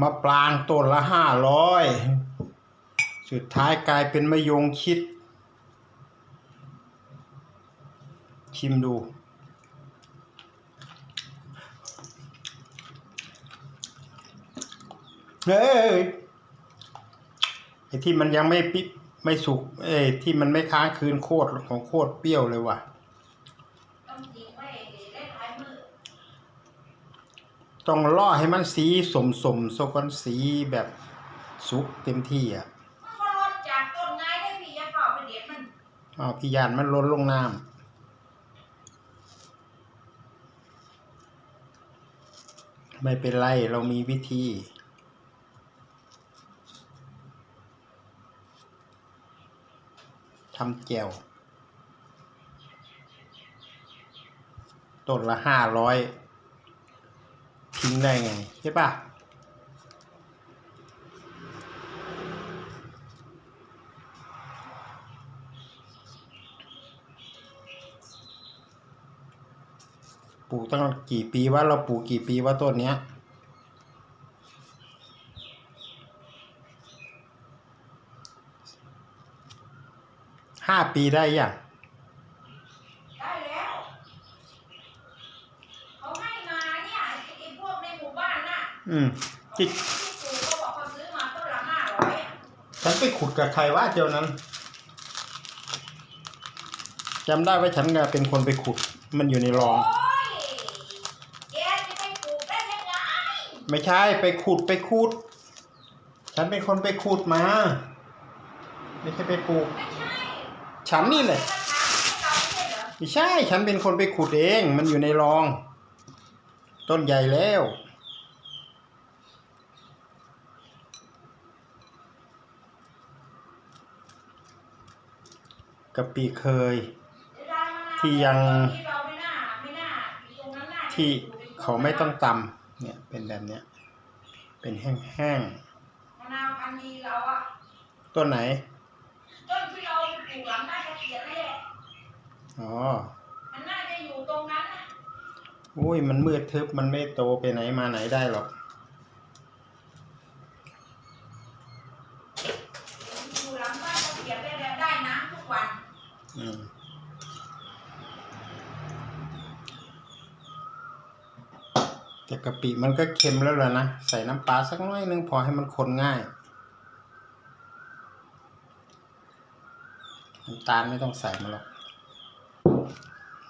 มะปรางต้นละห้าร้อยสุดท้ายกลายเป็นมะยงชิด ชิมดู เฮ้ยไอ้ที่มันยังไม่ปิไม่สุกเอ้ที่มันไม่ค้างคืนโคตรของโคตรเปรี้ยวเลยว่ะ ต้องจริงไว้เล่นหลายมือ ต้องล่อให้มันสีสมสมๆโซกันสีแบบสุกเต็มที่อะมันก็ลดจากต้นไม้ได้พี่อยาเป่าไปเด็ดมันอ๋อพี่ยานมันล้นลงน้ำไม่เป็นไร เรามีวิธี ทำแจวต้นละห้าร้อย ทิ้งได้ไง ใช่ปะปลูกตั้งกี่ปีว่าเราปลูกกี่ปีว่าต้นเนี้ยห้าปีได้ยัง ได้แล้ว เขาให้มาเนี่ยไอ้พวกในหมู่บ้านน่ะ อืมที่จิปลูกเขาบอกเขาซื้อมาต้นละห้าร้อยฉันไปขุดกับใครว่าเจ้านั้นจำได้ว่าฉันน่ะเป็นคนไปขุด มันอยู่ในรองโอ้ยแกจะไปปลูกได้ยังไงไม่ใช่ไปขุดไปขุด ฉันเป็นคนไปขุดมา ไม่ใช่ไปปลูกไม่ใช่ฉันนี่แหละราคาให้เราไม่ใช่เหรอไม่ใช่ ฉันเป็นคนไปขุดเอง มันอยู่ในรอง ต้นใหญ่แล้ว กะปิเคย ที่ยังที่เราไม่น่าไม่น่าอยู่ตรงนั้นน่าที่เขาไม่ต้องตำเนี่ยเป็นแบบเนี้ยเป็นแห้งมะนาวพันธุ์ดีเราอะๆต้นไหนต้นที่เราปลูกหลังบ้านตะเกียบนั่นแหละอ๋อมันน่าจะอยู่ตรงนั้นน่ะอุ้ยมันมืดทึบมันไม่โตไปไหนมาไหนได้หรอก อยู่หลังบ้านตะเกียบได้แล้วได้น้ำทุกวัน อืม แต่กะปิมันก็เค็มแล้วล่ะนะ ใส่น้ำปลาสักน้อยนึงพอให้มันคนง่ายน้ำตาลไม่ต้องใส่มาหรอก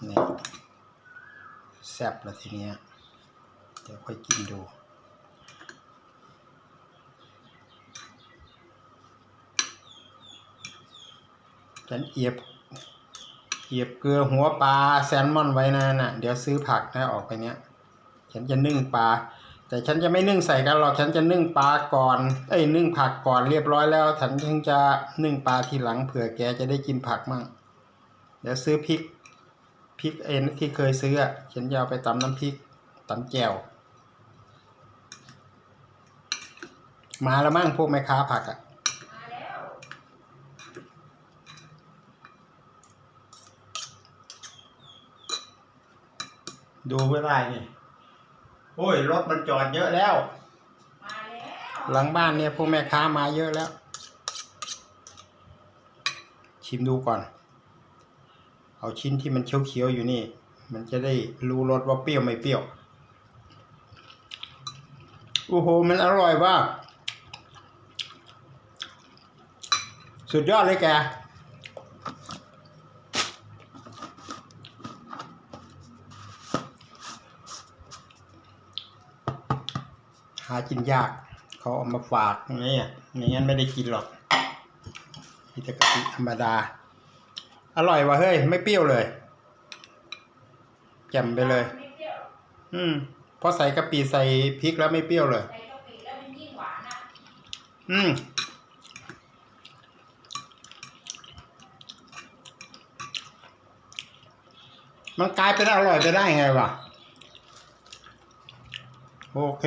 นี่แซ่บล้วทีเนี้ย เดี๋ยวค่อยกินดูฉันเอียบ เอียบเกลือหัวปลาแซลมอนไว้นะน่ะ เดี๋ยวซื้อผักนะออกไปเนี้ยฉันจะนึ่งปลา แต่ฉันจะไม่นึ่งใส่กันหรอกฉันจะนึ่งปลาก่อนเอ้ยนึ่งผักก่อนเรียบร้อยแล้วฉันถึงจะนึ่งปลาทีหลังเผื่อแกจะได้กินผักมั่งเดี๋ยวซื้อพริกพริกเอ็นที่เคยซื้อฉันจะเอาไปตำน้ำพริกตำแจ่วมาแล้วมั่งพวกแม่ค้าผักอะาแล้ว ดูไม่ได้นี่ โอ้ย รถมันจอดเยอะแล้ว หลังบ้านเนี่ยพวกแม่ค้ามาเยอะแล้ว ชิมดูก่อน เอาชิ้นที่มันเขียวๆอยู่นี่ มันจะได้รู้รสว่าเปรี้ยวไม่เปรี้ยว โอ้โห มันอร่อยว่ากสุดยอดเลยแกากินยาก เขาเอามาฝากอย่างนี้อะไม่งั้นไม่ได้กินหรอกมีแต่กะปิธรรมดา อร่อยว่ะเฮ้ย ไม่เปรี้ยวเลยแจ่มไปเลยไม่เปรี้ยวอืมพอใส่กะปิใส่พริกแล้วไม่เปรี้ยวเลยอืมมันกลายเป็นอร่อยไปได้ไงวะ โอเค